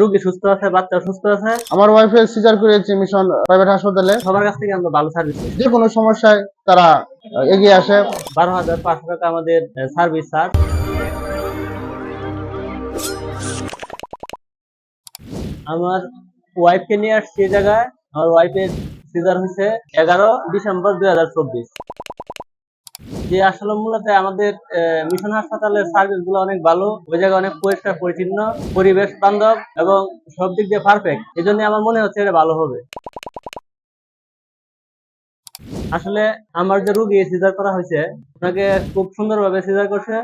রোগী সুস্থ আছে বাচ্চা সুস্থ আছে? আমার ওয়াইফের সিজার করিয়েছি মিশন প্রাইভেট হাসপাতালে সবার কাছ থেকে আমরা ভালো সার্ভিস যে কোনো সমস্যায় তারা এগিয়ে আসে। বারো হাজার পাঁচশো টাকা আমাদের সার্ভিস চার্জ আমার ওয়াইফকে নিয়ে আসছি জায়গায়। আমার ওয়াইফের সিজার হয়েছে এগারো ডিসেম্বর দুই হাজার চব্বিশ। যে আসলে মূলত আমাদের মিশন হাসপাতালের সার্ভিসগুলো অনেক ভালো, ওই জায়গায় অনেক পরিষ্কার, পরিচ্ছন্ন, পরিবেশ বান্ধব এবং সব দিক দিয়ে পারফেক্ট এই জন্য আমার মনে হচ্ছে এটা ভালো হবে। আসলে আমার যে রুগী সিজার করা হয়েছে, ওনাকে খুব সুন্দরভাবে সিজার করছে।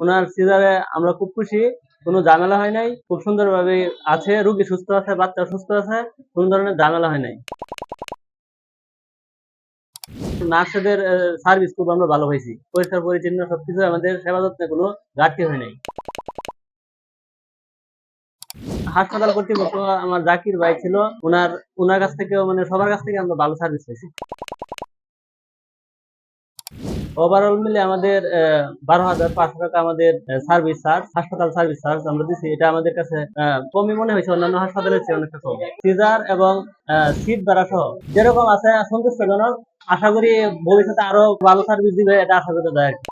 ওনার সিজারে আমরা খুব খুশি, কোনো ঝামেলা হয় নাই। খুব সুন্দরভাবে আছে, রুগী সুস্থ আছে, বাচ্চা সুস্থ আছে, কোনো ধরনের ঝামেলা হয় নাই। নার্সদের সার্ভিস খুব আমরা ভালো পাইছি। পরিষ্কার, পরিচ্ছন্ন সবকিছু আমাদের সেবা যত্নে কোনো ঘাটতি হয় নাই। হাসপাতাল কর্তৃপক্ষ আমার জাকির ভাই ছিল ওনার ওনার কাছ থেকেও মানে সবার কাছ থেকে আমরা ভালো সার্ভিস পাইছি। ওভারঅল মিলে আমাদের বারো হাজার পাঁচশো টাকা আমাদের সার্ভিস চার্জ হাসপাতাল সার্ভিস চার্জ আমরা দিচ্ছি এটা আমাদের কাছে কমই মনে হয়েছে, অন্যান্য হাসপাতালের চেয়ে অনেকটা কম। সিজার এবং সিট ভাড়া সহ যেরকম আছে সন্তুষ্টজনক আশা করি ভবিষ্যতে আরও ভালো সার্ভিস দিবে, এটা আশা করা যায় আর কি।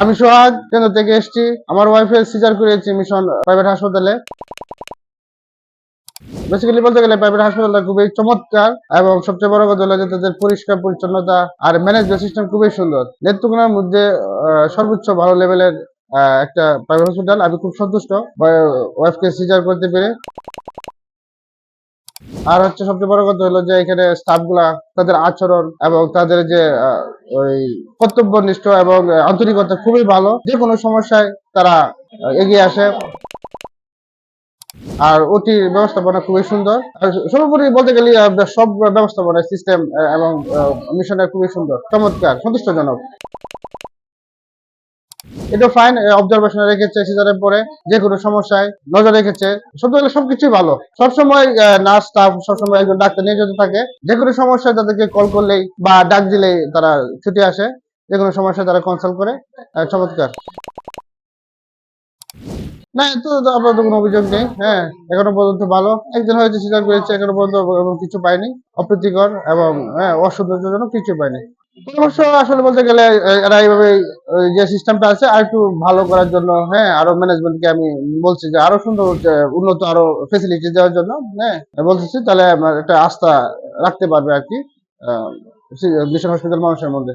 আমি সোহাগ, কেন্দ্র থেকে এসেছি। আমার ওয়াইফের সিজার করিয়েছি মিশন প্রাইভেট হাসপাতালে বেসিক্যালি বলতে গেলে প্রাইভেট হাসপাতালটা খুবই চমৎকার এবং সবচেয়ে বড় কথা হলো যে তাদের পরিষ্কার পরিচ্ছন্নতা আর ম্যানেজমেন্ট সিস্টেম খুবই সুন্দর। নেত্রকোনার মধ্যে সর্বোচ্চ ভালো লেভেলের একটা প্রাইভেট হসপিটাল আমি খুব সন্তুষ্ট ওয়াইফকে সিজার করতে পেরে। আর হচ্ছে সবচেয়ে বড় কথা হলো যে এখানে স্টাফগুলা তাদের আচরণ এবং তাদের যে ওই কর্তব্যনিষ্ঠ এবং আন্তরিকতা খুবই ভালো। যে কোনো সমস্যায় তারা এগিয়ে আসে। আর ওটি ব্যবস্থাপনা খুবই সুন্দর। আর সর্বোপরি বলতে গেলে সব ব্যবস্থাপনা সিস্টেম এবং মিশনের খুবই সুন্দর। চমৎকার, সন্তুষ্টজনক। এটা ফাইন অবজারভেশনে রেখেছে সিজারের পরে যে কোনো সমস্যায় নজর রেখেছে। সব মিলে সবকিছুই ভালো। সবসময় নার্স স্টাফ সবসময় একজন ডাক্তার নিয়োজিত থাকে। যে কোনো সমস্যায় তাদেরকে কল করলেই বা ডাক দিলেই তারা ছুটে আসে। যে কোনো সমস্যায় তারা কনসাল্ট করে। চমৎকার। না, এত তো কোনো অভিযোগ নেই। হ্যাঁ এখনও পর্যন্ত ভালো। একজন হয়তো স্বীকার করেছে, এখনও পর্যন্ত কিছু পাইনি অপ্রীতিকর এবং হ্যাঁ অসৌন্দর্যজনক কিছু পাইনি পরামর্শ আসলে বলতে গেলে এরা এইভাবে যে সিস্টেমটা আছে, আর একটু ভালো করার জন্য হ্যাঁ আরও ম্যানেজমেন্টকে আমি বলছি যে আরও সুন্দর উন্নত, আরও ফেসিলিটি দেওয়ার জন্য হ্যাঁ বলতেছি, তাহলে একটা আস্থা রাখতে পারবে আর কি মিশন হসপিটাল মানুষের মধ্যে।